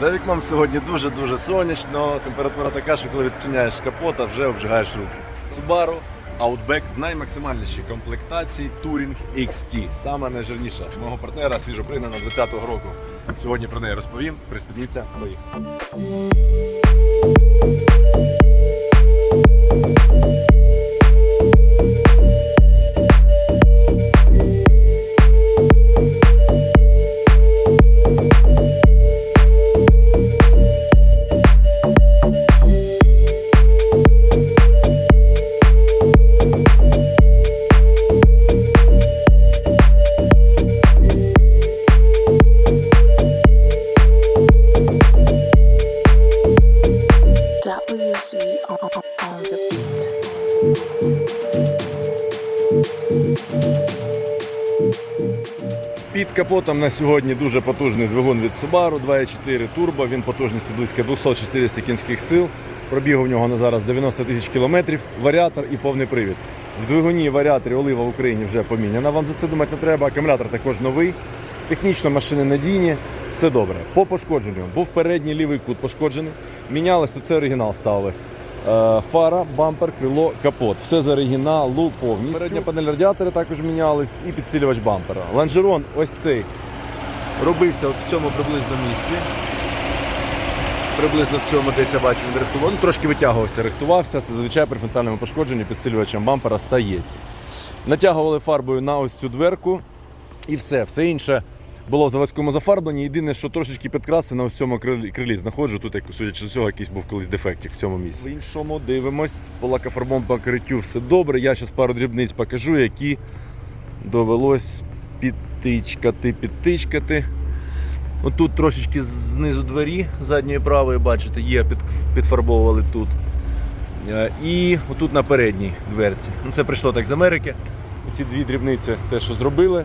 За вікном сьогодні дуже-дуже сонячно. Температура така, що коли відчиняєш капота, вже обжигаєш руки. Subaru Outback наймаксимальніші комплектації Touring XT. Саме найжирніша мого партнера свіжопринена 20-го року. Сьогодні про неї розповім. Пристебніться, мої. Під капотом на сьогодні дуже потужний двигун від Subaru 2.4 турбо. Він потужністю близько 260 кінських сил. Пробіг у нього на зараз 90 тисяч кілометрів, варіатор і повний привід. В двигуні варіаторі олива в Україні вже поміняна. Вам за це думати не треба. Акумулятор також новий. Технічно машини надійні, все добре. По пошкодженню був передній лівий кут пошкоджений. Мінялось, це оригінал ставилось. Е, Фара, бампер, крило, капот. Все з оригіналу повністю. Передня панель радіатора також мінялись і підсилювач бампера. Лонжерон ось цей робився от в цьому приблизно місці. Приблизно в цьому десь я бачу він рихтував. Ну, трошки витягувався, рихтувався. Це зазвичай при фронтальному пошкодженні підсилювачем бампера стається. Натягували фарбою на ось цю дверку і все. Все інше було в заводському зафарбленні. Єдине, що трошечки підкраси на ось цьому крилі, знаходжу. Тут, як судячи з цього, якийсь був колись дефектик в цьому місці. В іншому дивимось, по лакофарбовому покриттю все добре. Я зараз пару дрібниць покажу, які довелось підтичкати, підтичкати. Отут трошечки знизу двері задньої правої, бачите, є, під, підфарбовували тут. Е, І отут на передній дверці. Ну, це прийшло так з Америки. Ці дві дрібниці те, що зробили.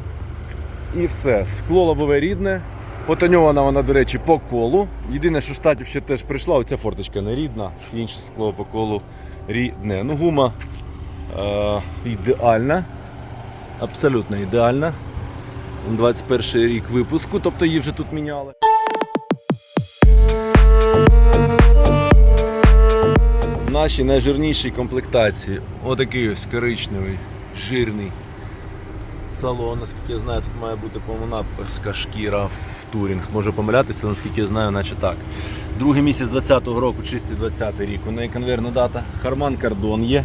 І все. Скло лобове рідне. Потоньована вона, до речі, по колу. Єдине, що штатів ще теж прийшла, оця форточка не рідна, інше скло по колу рідне. Ну, гума е, ідеальна, абсолютно ідеальна. 21 рік випуску, тобто її вже тут міняли. В нашій найжирнішій комплектації отакий ось коричневий, жирний салон, наскільки я знаю, тут має бути помонаповська шкіра в турінг. Можу помилятися, але наскільки я знаю, наче так. Другий місяць 20-го року, чистий 20-й рік. У неї конвейерна дата. Харман Кардон є.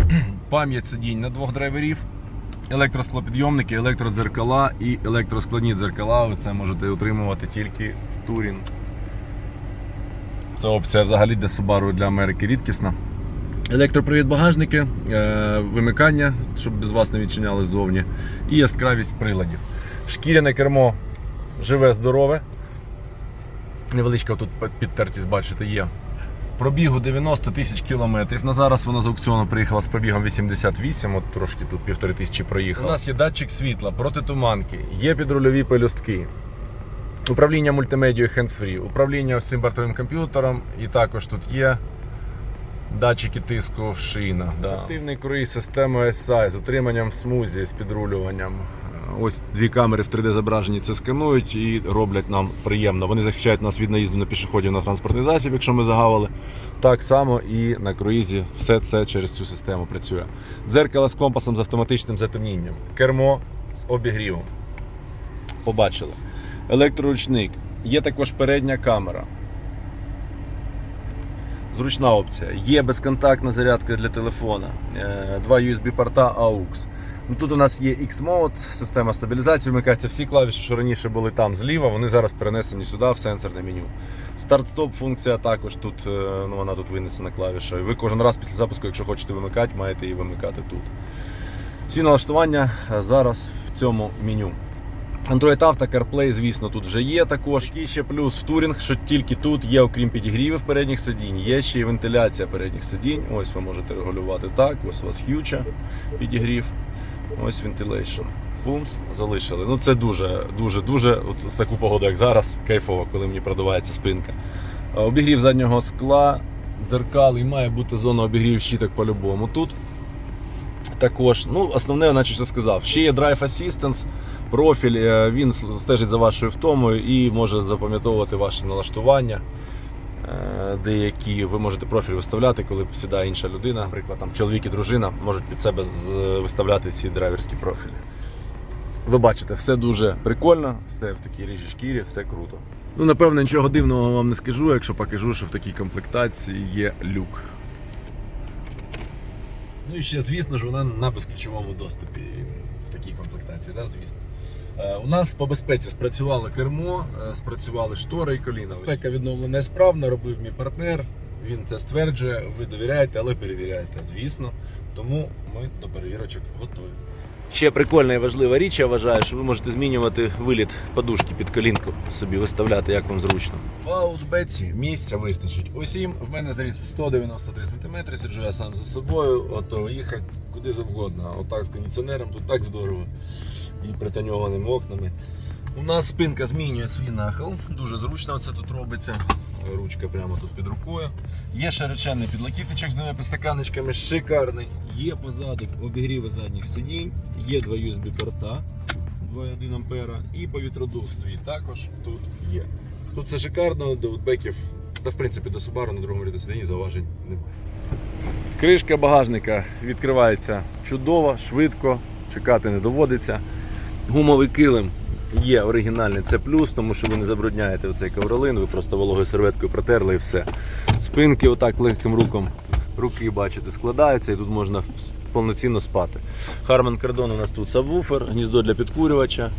Пам'ять сидінь на двох драйверів. Електросклопідйомники, електродзеркала і електроскладні дзеркала. Ви це можете отримувати тільки в Турін. Це опція взагалі для Subaru для Америки рідкісна. Електропривід багажники, е, вимикання, щоб без вас не відчиняли ззовні, і яскравість приладів. Шкіряне кермо живе, здорове. Невеличка тут підтертість, бачите, є. Пробігу 90 тисяч кілометрів. На зараз вона з аукціону приїхала з пробігом 88, от трошки тут півтори тисячі проїхала. У нас є датчик світла, протитуманки, є підрульові пелюстки. Управління мультимедією hands-free, управління всім бортовим комп'ютером, і також тут є датчики тиску в шинах. Да. Активний круїз системою SI з утриманням в смузі, з підрулюванням. Ось дві камери в 3D зображенні це сканують і роблять нам приємно. Вони захищають нас від наїзду на пішоходів на транспортний засіб, якщо ми загавили. Так само і на круїзі все це через цю систему працює. Дзеркало з компасом з автоматичним затемнінням. Кермо з обігрівом. Побачили. Електроручник. Є також передня камера. Зручна опція. Є безконтактна зарядка для телефона, е, два USB-порта AUX. Ну, тут у нас є X-Mode, система стабілізації, вмикаються всі клавіші, що раніше були там зліва, вони зараз перенесені сюди в сенсорне меню. Старт-стоп функція також тут, е, ну, вона тут винесена клавіша. Ви кожен раз після запуску, якщо хочете вимикати, маєте її вимикати тут. Всі налаштування е, зараз в цьому меню. Android Auto, CarPlay, звісно, тут вже є також. Який ще плюс в турінг, що тільки тут є, окрім підігрівів передніх сидінь, є ще й вентиляція передніх сидінь. Ось ви можете регулювати так. Ось у вас х'юча підігрів. Ось ventilation. Пумс, залишили. Ну це дуже, дуже, дуже от з таку погоду, як зараз, кайфово, коли мені продувається спинка. Обігрів заднього скла, дзеркал і має бути зона обігрів щиток по-любому тут. також. Ну, основне, наче що сказав. Ще є Drive Assistance, профіль, е, він стежить за вашою втомою і може запам'ятовувати ваші налаштування. Е, Деякі ви можете профіль виставляти, коли сідає інша людина, наприклад, там чоловік і дружина можуть під себе виставляти ці драйверські профілі. Ви бачите, все дуже прикольно, все в такій ріжі шкірі, все круто. Ну, напевно, нічого дивного вам не скажу, якщо покажу, що в такій комплектації є люк. Ну і ще, звісно ж, вона на безключовому доступі в такій комплектації, да, звісно. Е, У нас по безпеці спрацювало кермо, е, спрацювали штори і коліна. Безпека відновлена справно, робив мій партнер. Він це стверджує, ви довіряєте, але перевіряєте, звісно. Тому ми до перевірочок готові. Ще прикольна і важлива річ, я вважаю, що ви можете змінювати виліт подушки під колінку собі виставляти, як вам зручно. В аутбеці місця вистачить усім. В мене зріст 193 см, сиджу я сам за собою, готовий їхати куди завгодно. Отак з кондиціонером, тут так здорово. І притоньованими окнами. У нас спинка змінює свій нахил. Дуже зручно це тут робиться. Ручка прямо тут під рукою. Є широченний підлокітничок з двома підстаканничками, шикарний. Є позаду обігріви задніх сидінь, є два USB порта 2,1 ампера і повітродух свій також тут є. Тут все шикарно, до аутбеків, та в принципі до Subaru на другому ряду сидінь зауважень немає. Кришка багажника відкривається чудово, швидко, чекати не доводиться. Гумовий килим є оригінальний, це плюс, тому що ви не забрудняєте оцей ковролин, ви просто вологою серветкою протерли і все. Спинки отак легким руком руки, бачите, складаються і тут можна повноцінно спати. Harman Kardon у нас тут сабвуфер, гніздо для підкурювача.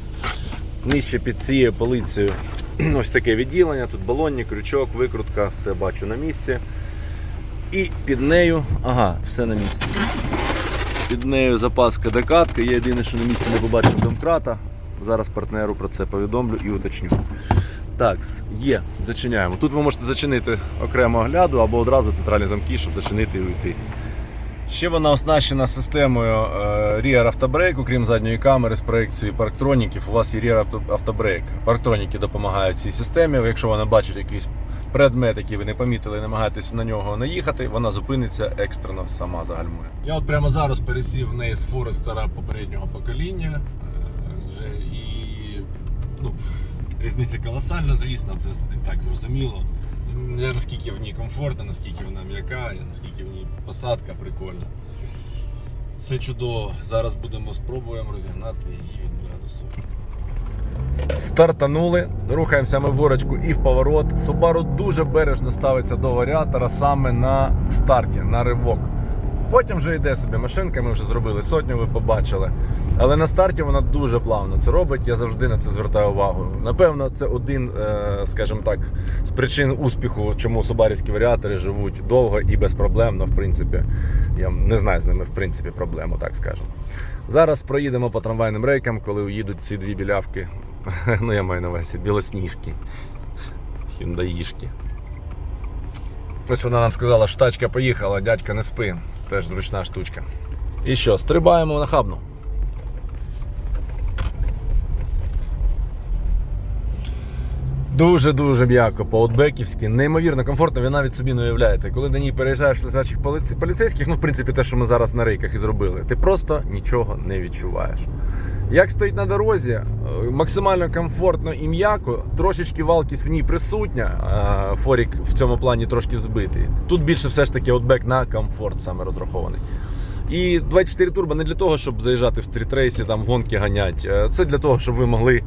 Нижче під цією полицею ось таке відділення, тут балонник, крючок, викрутка, все бачу на місці. І під нею, ага, все на місці. Під нею запаска докатка. Є єдине, що на місці не побачив домкрата. Зараз партнеру про це повідомлю і уточню. Так, є, зачиняємо. Тут ви можете зачинити окремо огляду або одразу центральні замки, щоб зачинити і уйти. Ще вона оснащена системою е, Rear Autobrake, окрім задньої камери з проекцією парктроніків. У вас є Rear Autobrake. Парктроніки допомагають цій системі. Якщо вона бачить якийсь предмет, який ви не помітили, намагаєтесь на нього наїхати, вона зупиниться екстрено сама загальмує. Я от прямо зараз пересів в неї з Форестера попереднього покоління. е, і ну, різниця колосальна, звісно, це так зрозуміло. Наскільки в ній комфортно, наскільки вона м'яка, наскільки в ній посадка прикольна. Все чудово. Зараз будемо спробуємо розігнати її від 0 до 40. Стартанули, рухаємося ми в горочку і в поворот. Subaru дуже бережно ставиться до варіатора саме на старті, на ривок. Потім вже йде собі машинка, ми вже зробили сотню, ви побачили. Але на старті вона дуже плавно це робить. Я завжди на це звертаю увагу. Напевно, це один, е, скажімо так, з причин успіху, чому субарівські варіатори живуть довго і безпроблемно, в принципі. Я не знаю з ними, в принципі, проблему, так скажемо. Зараз проїдемо по трамвайним рейкам, коли їдуть ці дві білявки. Ну, я маю на увазі білосніжки. Хіндаїшки. Ось вона нам сказала, що тачка поїхала, дядька не спи. Теж зручна штучка. І що, стрибаємо на хабну. Дуже-дуже м'яко, по-отбеківськи, неймовірно комфортно, ви навіть собі не уявляєте. Коли до ній переїжджаєш лежачих поліцейських, ну в принципі те, що ми зараз на рейках і зробили, ти просто нічого не відчуваєш. Як стоїть на дорозі, е, максимально комфортно і м'яко, трошечки валкість в ній присутня, Форік в цьому плані трошки взбитий. Тут більше все ж таки отбек на комфорт саме розрахований. І 24 турбо не для того, щоб заїжджати в стрітрейсі, там гонки ганять. Е, Це для того, щоб ви могли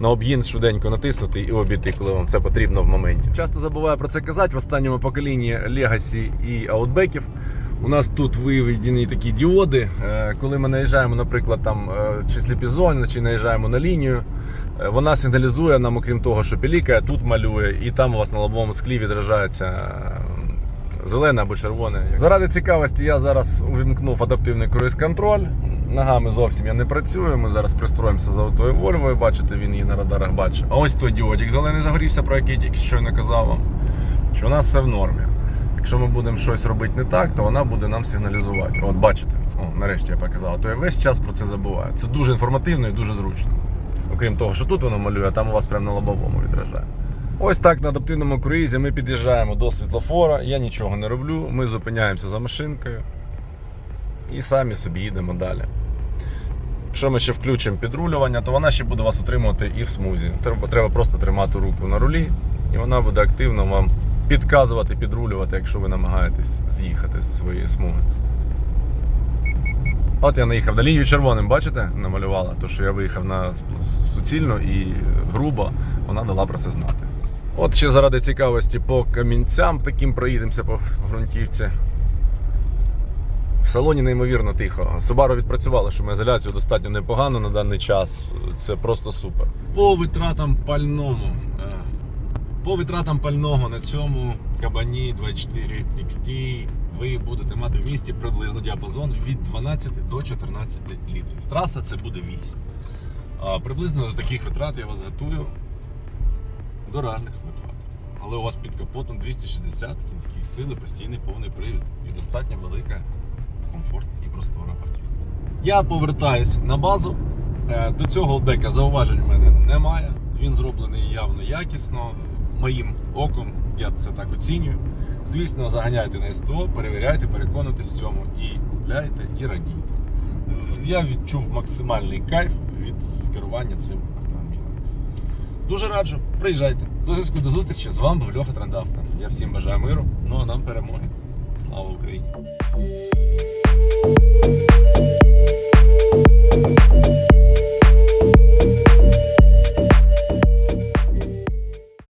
на об'їзд швиденько натиснути і обійти, коли вам це потрібно в моменті. Часто забуваю про це казати в останньому поколінні Legacy і аутбеків. У нас тут виведені такі діоди. Е, Коли ми наїжджаємо, наприклад, там е, чи сліпізон, чи наїжджаємо на лінію, вона сигналізує нам, окрім того, що пілікає, тут малює, і там у вас на лобовому склі відражається зелене або червоне. Заради цікавості я зараз увімкнув адаптивний круїз-контроль. Ногами зовсім я не працюю. Ми зараз пристроїмося за тою Вольвою. Бачите, він її на радарах бачить. А ось той діодик зелений загорівся, про який тільки щойно казав вам. Що у нас все в нормі. Якщо ми будемо щось робити не так, то вона буде нам сигналізувати. От бачите, О, нарешті я показав. То я весь час про це забуваю. Це дуже інформативно і дуже зручно. Окрім того, що тут воно малює, а там у вас прямо на лобовому відражає. Ось так на адаптивному круїзі ми під'їжджаємо до світлофора. Я нічого не роблю. Ми зупиняємося за машинкою. і самі собі їдемо далі. Якщо ми ще включимо підрулювання, то вона ще буде вас утримувати і в смузі. Треба, треба просто тримати руку на рулі, і вона буде активно вам підказувати, підрулювати, якщо ви намагаєтесь з'їхати з своєї смуги. От я наїхав на лінію червоним, бачите, намалювала, то що я виїхав на суцільно і грубо, вона дала про це знати. От ще заради цікавості по камінцям таким проїдемося по ґрунтівці. В салоні неймовірно тихо. Subaru відпрацювала шумоізоляцію достатньо непогано на даний час. Це просто супер. По витратам пальному. е, По витратам пального на цьому кабані 24 XT ви будете мати в місті приблизно діапазон від 12 до 14 літрів. Траса це буде 8. А приблизно до таких витрат я вас готую до реальних витрат. Але у вас під капотом 260 кінських сил постійний повний привід. І достатньо велика, комфорт і простора автівка. Я повертаюсь на базу. Е, До цього дека зауважень в мене немає. Він зроблений явно якісно. Моїм оком я це так оцінюю. Звісно, заганяйте на СТО, перевіряйте, переконуйтесь в цьому і купляйте, і радійте. Я відчув максимальний кайф від керування цим. Дуже раджу, приїжджайте. До зв'язку до зустрічі. З вами був Льоха Трандавта. Я всім бажаю миру, ну а нам перемоги. Слава Україні! Thank you.